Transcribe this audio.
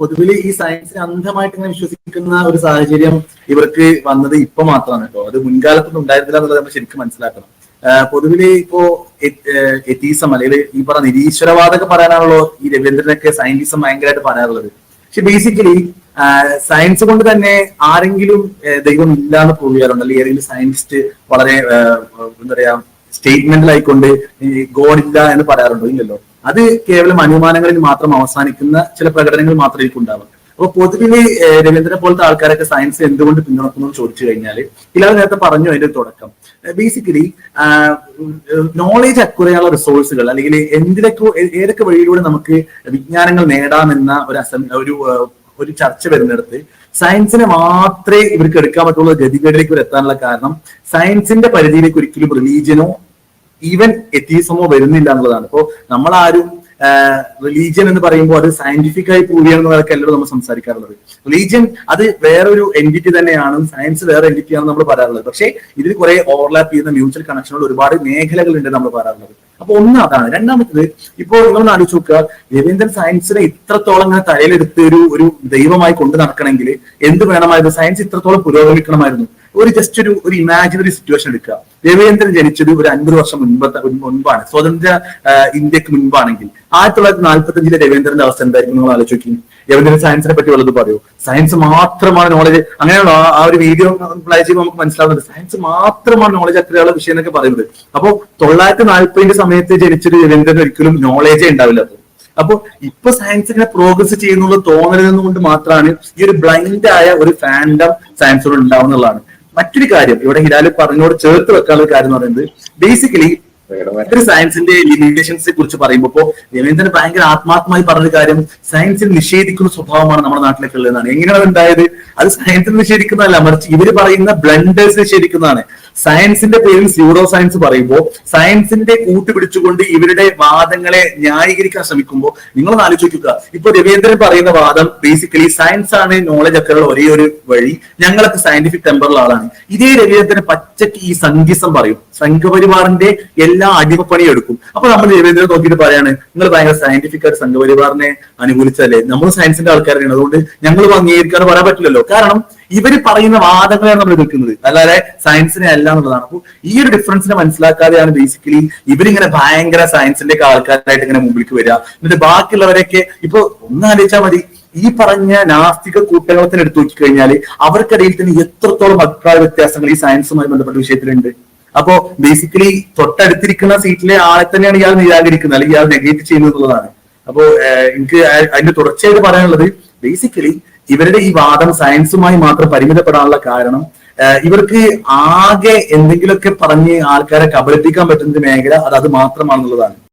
പൊതുവിൽ ഈ സയൻസിനെ അന്ധമായിട്ട് ഇങ്ങനെ വിശ്വസിക്കുന്ന ഒരു സാഹചര്യം ഇവർക്ക് വന്നത് ഇപ്പൊ മാത്രമാണ് കേട്ടോ. അത് മുൻകാലത്തൊന്നും ഉണ്ടായിരുന്നില്ല എന്നുള്ളത് നമ്മൾ ശരിക്കും മനസ്സിലാക്കണം. പൊതുവിൽ ഇപ്പോ എത്തീസം അല്ലെങ്കിൽ ഈ പറഞ്ഞ നിരീശ്വരവാദമൊക്കെ പറയാനാണല്ലോ ഈ രവീന്ദ്രനൊക്കെ സയന്റിസം ഭയങ്കരമായിട്ട് പറയാറുള്ളത്. പക്ഷെ ബേസിക്കലി സയൻസ് കൊണ്ട് തന്നെ ആരെങ്കിലും ദൈവം ഇല്ല എന്ന് പ്രൂവ് ചെയ്യാറുണ്ട്. അല്ലെങ്കിൽ ഏതെങ്കിലും സയന്റിസ്റ്റ് വളരെ എന്താ പറയാ സ്റ്റേറ്റ്മെന്റിലായിക്കൊണ്ട് ഗോഡ് ഇല്ല എന്ന് പറയാറുണ്ടോ? ഇല്ലല്ലോ. അത് കേവലം അനുമാനങ്ങളിൽ മാത്രം അവസാനിക്കുന്ന ചില പ്രകടനങ്ങൾ മാത്രമേ ഉണ്ടാവുക. അപ്പൊ പൊതുവിൽ രവീന്ദ്രനെ പോലത്തെ ആൾക്കാരൊക്കെ സയൻസ് എന്തുകൊണ്ട് പിന്തുണക്കുന്നു ചോദിച്ചു കഴിഞ്ഞാൽ ഇല്ലാതെ നേരത്തെ പറഞ്ഞു അതിന്റെ തുടക്കം. ബേസിക്കലി നോളേജ് അക്കുറയുള്ള റിസോഴ്സുകൾ അല്ലെങ്കിൽ എന്തിനൊക്കെ ഏതൊക്കെ വഴിയിലൂടെ നമുക്ക് വിജ്ഞാനങ്ങൾ നേടാമെന്ന ഒരു അസം ഒരു ഒരു ചർച്ച വരുന്നിടത്ത് സയൻസിനെ മാത്രമേ ഇവർക്ക് എടുക്കാൻ പറ്റുള്ള ഗതികേടിലേക്ക് ഇവർ എത്താനുള്ള കാരണം സയൻസിന്റെ പരിധിയിലേക്ക് ഒരിക്കലും റിലീജിയനോ ഈവൻ എത്തീസമോ വരുന്നില്ല എന്നുള്ളതാണ്. ഇപ്പോ ആരും റിലീജിയൻ എന്ന് പറയുമ്പോൾ അത് സയന്റിഫിക് ആയി പ്രൂവ് ചെയ്യണമെന്നതൊക്കെ എല്ലാവരും നമ്മൾ സംസാരിക്കാറുള്ളത്. റിലീജിയൻ അത് വേറൊരു എന്റിറ്റി തന്നെയാണ് സയൻസ് വേറെ എന്റിറ്റി ആണ് നമ്മൾ പറയാറുള്ളത്. പക്ഷേ ഇതിൽ കുറെ ഓവർലാപ്പ് ചെയ്യുന്ന മ്യൂച്വൽ കണക്ഷനുള്ള ഒരുപാട് മേഖലകളുണ്ട് നമ്മൾ പറയാറുള്ളത്. അപ്പൊ ഒന്ന് അതാണ്. രണ്ടാമത്തത് ഇപ്പോൾ നിങ്ങൾ ആലോചിച്ച് നോക്കുക. രവീന്ദ്രൻ സയൻസിനെ ഇത്രത്തോളം ഇങ്ങനെ തലയിലെടുത്ത് ഒരു ഒരു ദൈവമായി കൊണ്ടു നടക്കണമെങ്കിൽ എന്ത് വേണമായിരുന്നു? സയൻസ് ഇത്രത്തോളം പുരോഗമിക്കണമായിരുന്നു. ഒരു ജസ്റ്റ് ഒരു ഒരു ഇമാജിനറി സിറ്റുവേഷൻ എടുക്കുക. രവീന്ദ്രൻ ജനിച്ചത് ഒരു അൻപത് വർഷം മുൻപത്തെ മുൻപാണ്. സ്വതന്ത്ര ഇന്ത്യയ്ക്ക് മുൻപാണെങ്കിൽ. ആയിരത്തി തൊള്ളായിരത്തി നാൽപ്പത്തി അഞ്ചിലെ രവീന്ദ്രന്റെ അവസ്ഥ എന്തായിരിക്കും നിങ്ങൾ ആലോചിക്കും. രവീന്ദ്രൻ സയൻസിനെ പറ്റി വല്ലതും പറയൂ? സയൻസ് മാത്രമാണ് നോളജ് അങ്ങനെയുള്ള ആ- ഒരു വീഡിയോ പ്ലേ ചെയ്യുമ്പോൾ നമുക്ക് മനസ്സിലാവുന്നത്. സയൻസ് മാത്രമാണ് നോളജ് അത്രയുള്ള വിഷയം എന്നൊക്കെ പറയുന്നത്. അപ്പോൾ തൊള്ളായിരത്തി നാൽപ്പതിന്റെ സമയത്ത് ജനിച്ചൊരു രവീന്ദ്രൻ ഒരിക്കലും നോളേജേ ഉണ്ടാവില്ല. അപ്പോൾ അപ്പൊ ഇപ്പൊ സയൻസ് ഇങ്ങനെ പ്രോഗ്രസ് ചെയ്യുന്നുള്ള തോന്നലെന്ന് കൊണ്ട് മാത്രമാണ് ഈ ഒരു ബ്ലൈൻഡ് ആയ ഒരു ഫാൻഡം സയൻസിനോട് ഉണ്ടാവുന്നതാണ് മറ്റൊരു കാര്യം ഇവിടെ ഹിലാലി പറഞ്ഞോട് ചേർത്ത് വെക്കാനുള്ള കാര്യം എന്ന് പറയുന്നത് ബേസിക്കലി ഒരു സയൻസിന്റെ ലിമിറ്റേഷൻസിനെ കുറിച്ച് പറയുമ്പോൾ ഇപ്പോ രവീന്ദ്രൻ ഭയങ്കര ആത്മാർത്ഥമായി പറഞ്ഞൊരു കാര്യം സയൻസിൽ നിഷേധിക്കുന്ന സ്വഭാവമാണ് നമ്മുടെ നാട്ടിലേക്ക് ഉള്ളതാണ് എങ്ങനെയാണ് ഉണ്ടായത് അത് സയൻസിൽ നിഷേധിക്കുന്നതല്ല മറിച്ച് ഇവർ പറയുന്ന ബ്ലണ്ടേഴ്സ് നിഷേധിക്കുന്നതാണ്. സയൻസിന്റെ പേരിൽ സ്യൂഡോ സയൻസ് പറയുമ്പോൾ സയൻസിന്റെ കൂട്ടുപിടിച്ചുകൊണ്ട് ഇവരുടെ വാദങ്ങളെ ന്യായീകരിക്കാൻ ശ്രമിക്കുമ്പോൾ നിങ്ങൾ ആലോചിക്കുക. ഇപ്പൊ രവീന്ദ്രൻ പറയുന്ന വാദം ബേസിക്കലി സയൻസ് ആണ് നോളജ് ഒക്കെ ഒരേ ഒരു വഴി. ഞങ്ങളൊക്കെ സയന്റിഫിക് ടെമ്പറിലുള്ള ആളാണ്. ഇതേ രവീന്ദ്രൻ പച്ചക്ക് ഈ സംഗീസം പറയും. സംഘപരിവാറിന്റെ എല്ലാ അടിമപ്പണിയും എടുക്കും അപ്പൊ നമ്മൾ രവീന്ദ്രൻ നോക്കിയിട്ട് പറയാണ് നിങ്ങൾ ഭയങ്കര സയന്റിഫിക് ആയിട്ട് സംഘപരിവാറിനെ അനുകൂലിച്ചല്ലേ നമ്മൾ സയൻസിന്റെ ആൾക്കാരാണ്. അതുകൊണ്ട് ഞങ്ങൾ അംഗീകരിക്കാൻ പറയാൻ പറ്റില്ലല്ലോ. കാരണം ഇവർ പറയുന്ന വാദങ്ങളെയാണ് നമ്മൾ എതിർക്കുന്നത് അല്ലാതെ സയൻസിനെ അല്ല എന്നുള്ളതാണ്. അപ്പോൾ ഈ ഒരു ഡിഫറൻസിനെ മനസ്സിലാക്കാതെയാണ് ബേസിക്കലി ഇവരിങ്ങനെ ഭയങ്കര സയൻസിന്റെ ഒക്കെ ആൾക്കാരായിട്ട് ഇങ്ങനെ മുമ്പിലേക്ക് വരിക. എന്നിട്ട് ബാക്കിയുള്ളവരെയൊക്കെ ഇപ്പൊ ഒന്ന് ആലോചിച്ചാൽ മതി. ഈ പറഞ്ഞ നാസ്തിക കൂട്ടങ്ങളത്തിന് എടുത്തു നോക്കിക്കഴിഞ്ഞാൽ അവർക്കിടയിൽ തന്നെ എത്രത്തോളം അഭിപ്രായ വ്യത്യാസങ്ങൾ ഈ സയൻസുമായി ബന്ധപ്പെട്ട വിഷയത്തിലുണ്ട്. അപ്പോ ബേസിക്കലി തൊട്ടടുത്തിരിക്കുന്ന സീറ്റിലെ ആളെ തന്നെയാണ് ഇയാൾ നിരാകരിക്കുന്നത് അല്ലെങ്കിൽ ഇയാൾ നെഗേറ്റ് ചെയ്യുന്നത് എന്നുള്ളതാണ് അപ്പോ എനിക്ക് അതിന്റെ തുടർച്ചയായിട്ട് പറയാനുള്ളത് ബേസിക്കലി ഇവരുടെ ഈ വാദം സയൻസുമായി മാത്രം പരിമിതപ്പെടാനുള്ള കാരണം ഇവർക്ക് ആകെ എന്തെങ്കിലുമൊക്കെ പറഞ്ഞ് ആൾക്കാരെ കബളിപ്പിക്കാൻ പറ്റുന്ന മേഖല അത് അത് മാത്രമാണെന്നുള്ളതാണ്.